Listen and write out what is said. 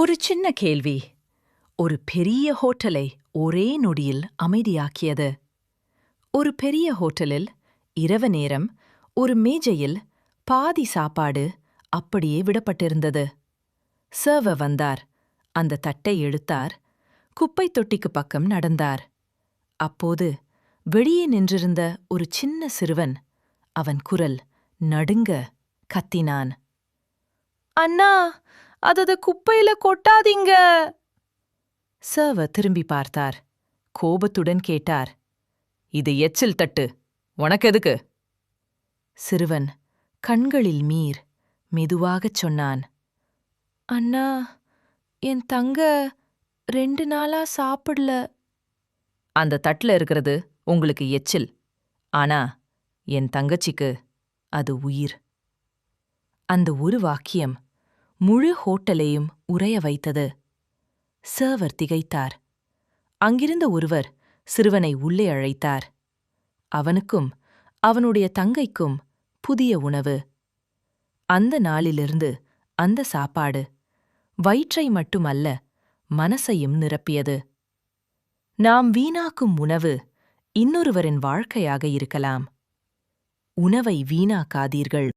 ஒரு சின்ன கேள்வி. ஒரு பெரிய ஹோட்டலை ஒரே நொடியில் அமைதியாக்கியது. ஒரு பெரிய ஹோட்டலில் இரவு நேரம் ஒரு மேஜையில் பாதி சாப்பாடு அப்படியே விடப்பட்டிருந்தது. சர்வர் வந்தார். அந்த தட்டை எடுத்தார். குப்பை தொட்டிக்கு பக்கம் நடந்தார். அப்போது வெளியே நின்றிருந்த ஒரு சின்ன சிறுவன் அவன் குரல் நடுங்க கத்தினான். அண்ணா அதத குப்பையில கொட்டாதீங்க. சர்வ திரும்பி பார்த்தார். கோபத்துடன் கேட்டார். இது எச்சில் தட்டு. உனக்கு எதுக்கு? சிறுவன் கண்களில் மீர் மெதுவாகச் சொன்னான். அண்ணா என் தங்க ரெண்டு நாளா சாப்பிடல. அந்த தட்டுல இருக்கிறது உங்களுக்கு எச்சில். ஆனா என் தங்கச்சிக்கு அது உயிர். அந்த ஒரு வாக்கியம் முழு ஹோட்டலையும் உறைய வைத்தது. சர்வர் திகைத்தார். அங்கிருந்த ஒருவர் சிறுவனை உள்ளே அழைத்தார். அவனுக்கும் அவனுடைய தங்கைக்கும் புதிய உணவு. அந்த நாளிலிருந்து அந்த சாப்பாடு வயிற்றை மட்டுமல்ல மனசையும் நிரப்பியது. நாம் வீணாக்கும் உணவு இன்னொருவரின் வாழ்க்கையாக இருக்கலாம். உணவை வீணாக்காதீர்கள்.